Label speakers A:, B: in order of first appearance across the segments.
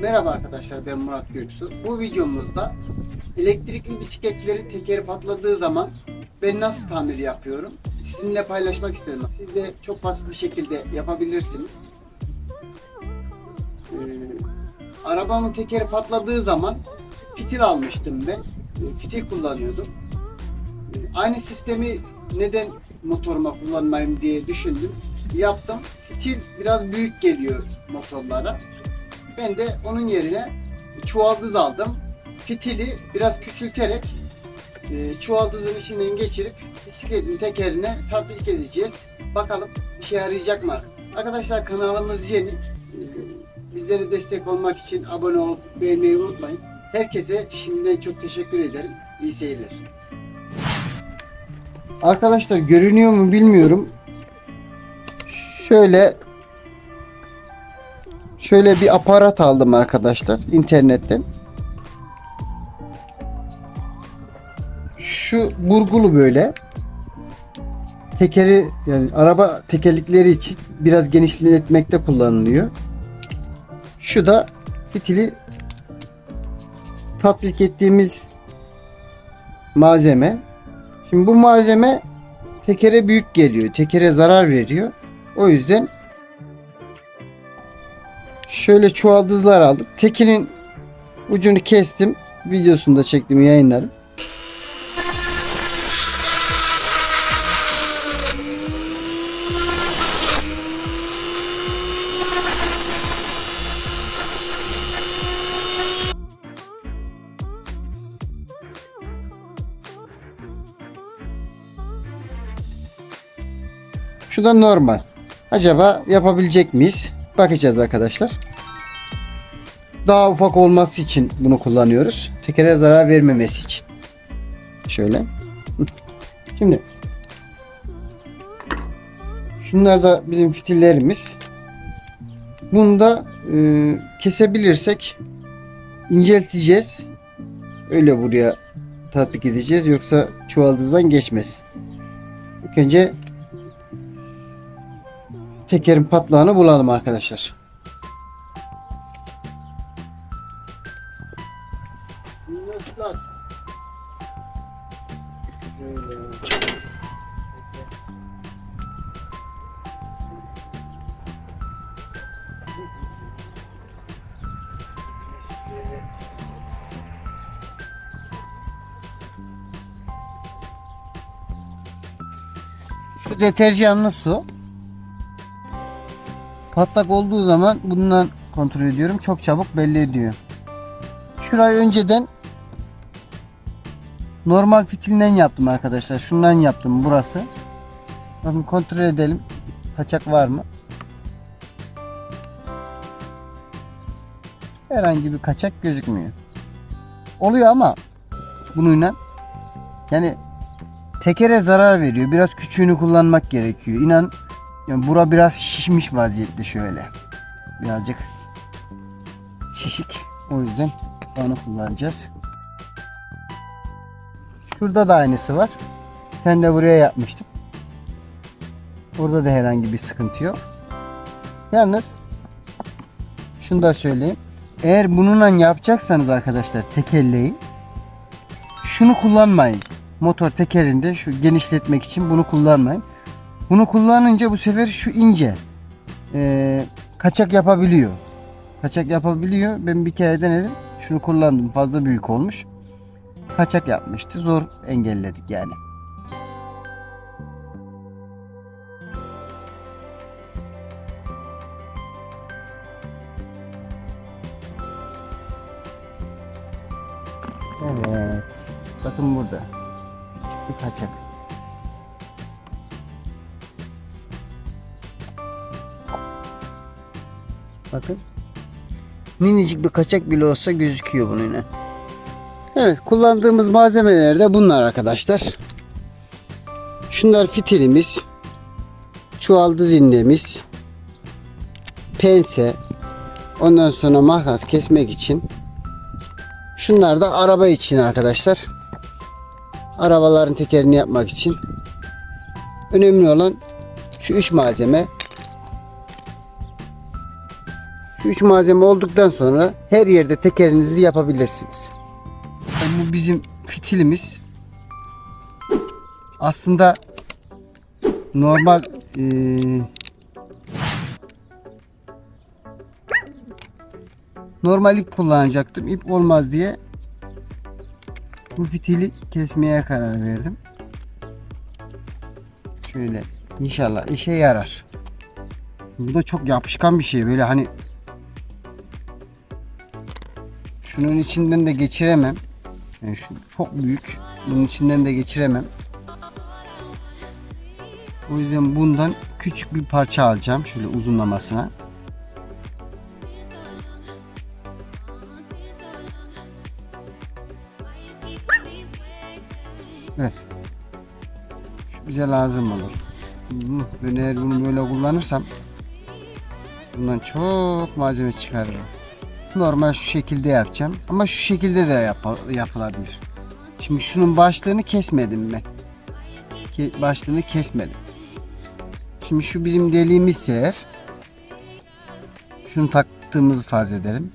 A: Merhaba arkadaşlar ben Murat Göksu. Bu videomuzda elektrikli bisikletlerin tekeri patladığı zaman ben nasıl tamir yapıyorum sizinle paylaşmak istedim. Siz de çok basit bir şekilde yapabilirsiniz. Ee, arabamın tekeri patladığı zaman fitil almıştım ben. Ee, Fitil kullanıyordum. Ee, Aynı sistemi neden motoruma kullanmayayım diye düşündüm. Yaptım. Fitil biraz büyük geliyor motorlara. Ben de onun yerine çuvaldız aldım. Fitili biraz küçülterek e, çuvaldızın içinden geçirip bisikletin tekerine tatbik edeceğiz. Bakalım işe yarayacak mı? Arkadaşlar kanalımız yeni. E, Bizlere destek olmak için abone olup beğenmeyi unutmayın. Herkese şimdiden çok teşekkür ederim. İyi seyirler. Arkadaşlar görünüyor mu bilmiyorum. Şöyle Şöyle bir aparat aldım arkadaşlar internetten. Şu burgulu böyle. Tekeri yani araba tekerlekleri için biraz genişletmekte kullanılıyor. Şu da fitili tatbik ettiğimiz malzeme. Şimdi bu malzeme tekere büyük geliyor. Tekere zarar veriyor. O yüzden şöyle çuvaldızlar aldım. Tekinin ucunu kestim. Videosunu da çektim yayınlarım. Şu da normal. Acaba yapabilecek miyiz? Bakacağız arkadaşlar. Daha ufak olması için bunu kullanıyoruz. Tekere zarar vermemesi için. Şöyle. Şimdi şunlar da bizim fitillerimiz. Bunu da e, kesebilirsek incelteceğiz. Öyle buraya tatbik edeceğiz. Yoksa çuvaldızdan geçmez. İlk önce tekerin patlağını bulalım arkadaşlar. Şu deterjanlı su. Patlak olduğu zaman bundan kontrol ediyorum. Çok çabuk belli ediyor. Şurayı önceden normal fitilinden yaptım arkadaşlar. Şundan yaptım burası. Bakın kontrol edelim. Kaçak var mı? Herhangi bir kaçak gözükmüyor. Oluyor ama bununla yani tekere zarar veriyor. Biraz küçüğünü kullanmak gerekiyor. İnan yani bura biraz şişmiş vaziyette şöyle. Birazcık şişik. O yüzden onu kullanacağız. Şurada da aynısı var. Tane de buraya yapmıştım. Burada da herhangi bir sıkıntı yok. Yalnız şunu da söyleyeyim. Eğer bununla yapacaksanız arkadaşlar tekerleği şunu kullanmayın. Motor tekerinde şu genişletmek için bunu kullanmayın. Bunu kullanınca bu sefer şu ince e, kaçak yapabiliyor. Kaçak yapabiliyor. Ben bir kere denedim. Şunu kullandım. Fazla büyük olmuş. Kaçak yapmıştı. Zor engelledik yani. Evet. Bakın burada. Küçük bir kaçak. Bakın. Minicik bir kaçak bile olsa gözüküyor bununla. Evet kullandığımız malzemeler de bunlar arkadaşlar. Şunlar fitilimiz. Çuvaldız iğnemiz. Pense. Ondan sonra makas kesmek için. Şunlar da araba için arkadaşlar. Arabaların tekerini yapmak için. Önemli olan şu üç malzeme. Şu üç malzeme olduktan sonra her yerde tekerinizi yapabilirsiniz. Bu bizim fitilimiz. Aslında normal eee, normal ip kullanacaktım. İp olmaz diye bu fitili kesmeye karar verdim. Şöyle inşallah işe yarar. Bu da çok yapışkan bir şey. Böyle hani şunun içinden de geçiremem. Yani şu çok büyük. Bunun içinden de geçiremem. O yüzden bundan küçük bir parça alacağım. Şöyle uzunlamasına. Evet. Şu bize lazım olur. Ben eğer bunu böyle kullanırsam bundan çok malzeme çıkarırım. Normal şu şekilde yapacağım. Ama şu şekilde de yap- yapılabilir. Şimdi şunun başlığını kesmedim ben. Ke- başlığını kesmedim. Şimdi şu bizim deliğimizse eğer şunu taktığımızı farz edelim.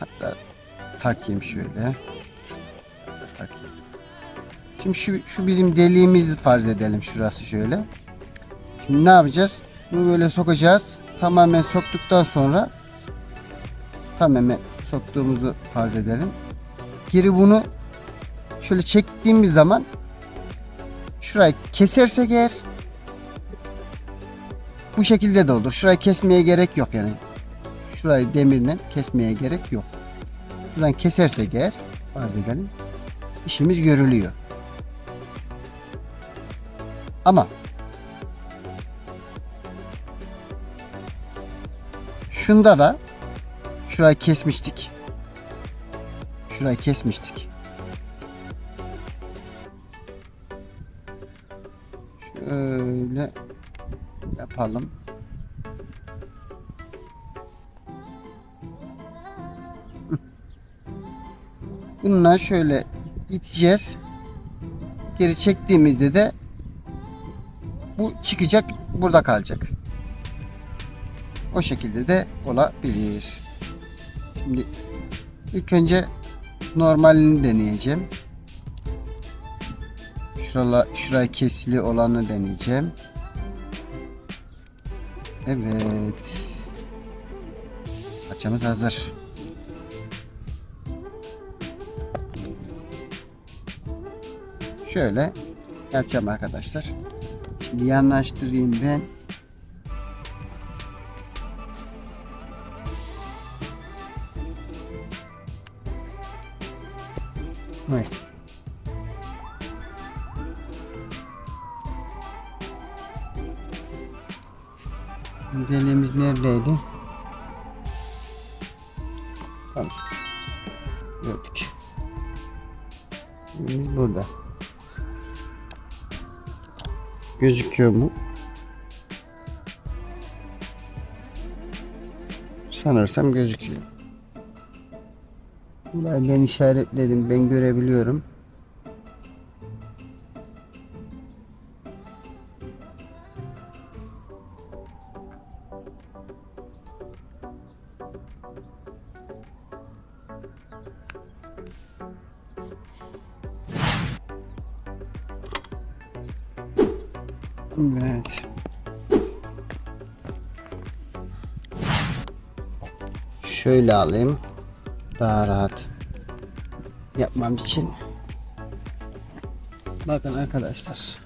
A: Hatta takayım şöyle. Takayım. Şimdi şu, şu bizim deliğimizi farz edelim şurası şöyle. Şimdi ne yapacağız? Bunu böyle sokacağız. Tamamen soktuktan sonra tamamen soktuğumuzu farz edelim. Geri bunu şöyle çektiğimiz zaman şurayı kesersek eğer bu şekilde de olur. Şurayı kesmeye gerek yok yani. Şurayı demirle kesmeye gerek yok. Şuradan kesersek eğer farz edelim işimiz görülüyor. Ama şunda da şurayı kesmiştik. Şurayı kesmiştik. Şöyle yapalım. Bununla şöyle iteceğiz. Geri çektiğimizde de bu çıkacak, burada kalacak. O şekilde de olabilir. Şimdi ilk önce normalini deneyeceğim. Şurala, şuraya kesili olanı deneyeceğim. Evet. Paçamız hazır. Şöyle yapacağım arkadaşlar. Şimdi yanlaştırayım ben. Evet. Deliğimiz neredeydi? Tamam. Gördük. Deliğimiz burada. Gözüküyor mu? Sanırsam gözüküyor. Burayı ben işaretledim. Ben görebiliyorum. Evet. Şöyle alayım. Daha rahat yapmam için. Bakın arkadaşlar.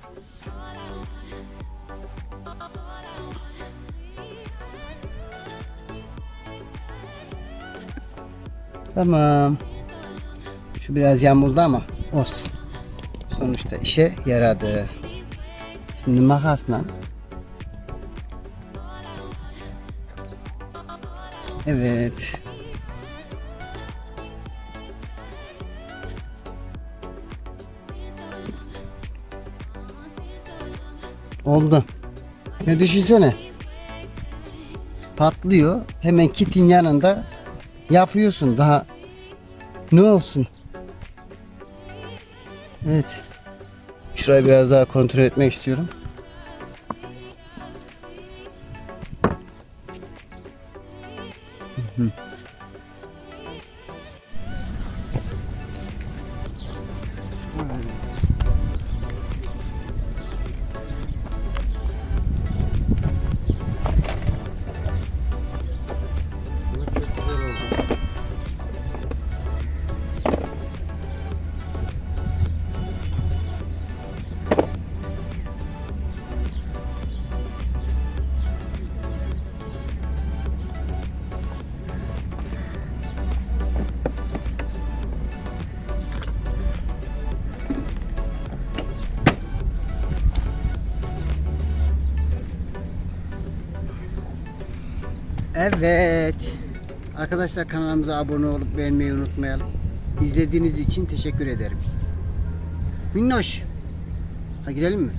A: Tamam. Şu biraz yamuldu ama olsun. Sonuçta işe yaradı. Şimdi makasla Evet. Oldu. Ne düşünsene. Patlıyor. Hemen kitin yanında yapıyorsun. Daha ne olsun? Evet. Şurayı biraz daha kontrol etmek istiyorum. Evet. Arkadaşlar kanalımıza abone olup beğenmeyi unutmayalım. İzlediğiniz için teşekkür ederim. Minnoş. Ha gidelim mi?